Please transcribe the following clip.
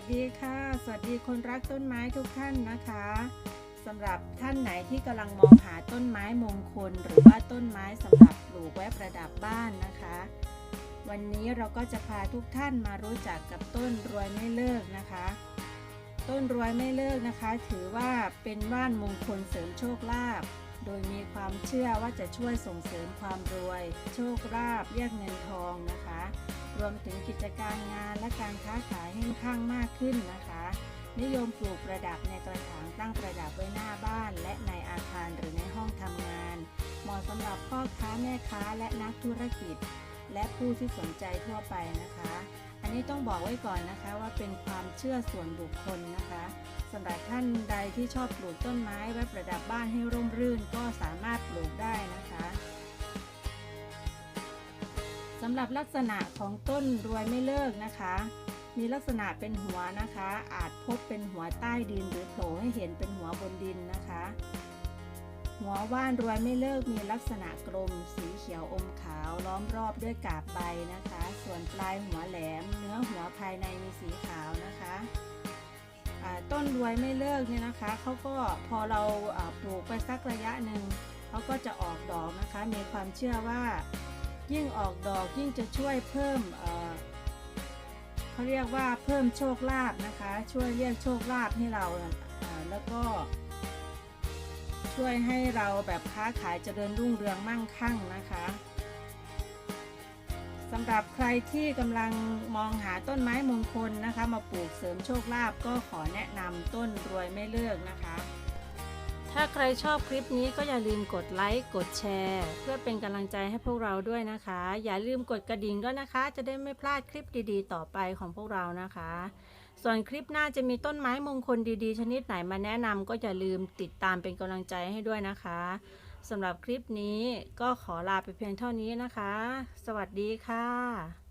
สดีค่ะ สวัสดีคนรักต้นไม้ทุกท่านนะคะสำหรับท่านไหนที่กำลังมองหาต้นไม้มงคล หรือว่าต้นไม้สำหรับปลูกไว้ประดับบ้านนะคะ วันนี้เราก็จะพาทุกท่านมารู้จักกับต้นรวยไม่เลิกนะคะ ต้นรวยไม่เลิกนะคะ ถือว่าเป็นว่านมงคลเสริมโชคลาภ โดยมีความเชื่อว่าจะช่วยส่งเสริมความรวย โชคลาภเรียกเงินทองนะคะ รวมถึงกิจการงานและการค้าขายให้ข้างมากขึ้นนะคะ นิยมปลูกประดับในกระถางตั้งประดับไว้หน้าบ้าน และในอาคารหรือในห้องทำงาน เหมาะสำหรับพ่อค้าแม่ค้าและนักธุรกิจ และผู้ที่สนใจทั่วไปนะคะ นนี้ต้องบอกไว้ก่อนนะคะว่าเป็นความเชื่อส่วนบุคคลนะคะสำหรับท่านใดที่ชอบปลูกต้นไม้ไว้ประดับบ้านให้ร่มรื่นก็สามารถปลูกได้นะคะสำหรับลักษณะของต้นรวยไม่เลิกนะคะ มีลักษณะเป็นหัวนะคะ อาจพบเป็นหัวใต้ดินหรือโผล่ให้เห็นเป็นหัวบนดินนะคะ หัวว่านรวยไม่เลิกมีลักษณะกลมสีเขียวอมขาว มรอบด้วยกาบใบนะคะ ส่วนปลายหัวแหลม เนื้อหัวภายในมีสีขาวนะคะต้นรวยไม่เลิกเนี่ยนะคะเขาก็พอเราปลูกไปสักระยะหนึ่งเขาก็จะออกดอกนะคะ มีความเชื่อว่า ยิ่งออกดอกยิ่งจะช่วยเพิ่มเขาเรียกว่าเพิ่มโชคลาภนะคะ ช่วยเรียกโชคลาภให้เราอ่าแล้วก็ ช่วยให้เราแบบค้าขายเจริญรุ่งเรืองมั่งคั่งนะคะ สำหรับใครที่กำลังมองหาต้นไม้มงคลนะคะ มาปลูกเสริมโชคลาภก็ขอแนะนำต้นรวยไม่เลิกนะคะ ถ้าใครชอบคลิปนี้ก็อย่าลืมกดไลค์กดแชร์ เพื่อเป็นกำลังใจให้พวกเราด้วยนะคะ อย่าลืมกดกระดิ่งด้วยนะคะ จะได้ไม่พลาดคลิปดีๆ ต่อไปของพวกเรานะคะ ส่วนคลิปหน้าจะมีต้นไม้มงคลดีๆ ชนิดไหนมาแนะนำก็อย่าลืมติดตามเป็นกำลังใจให้ด้วยนะคะ สำหรับคลิปนี้ก็ขอลาไปเพียงเท่านี้นะคะ สวัสดีค่ะ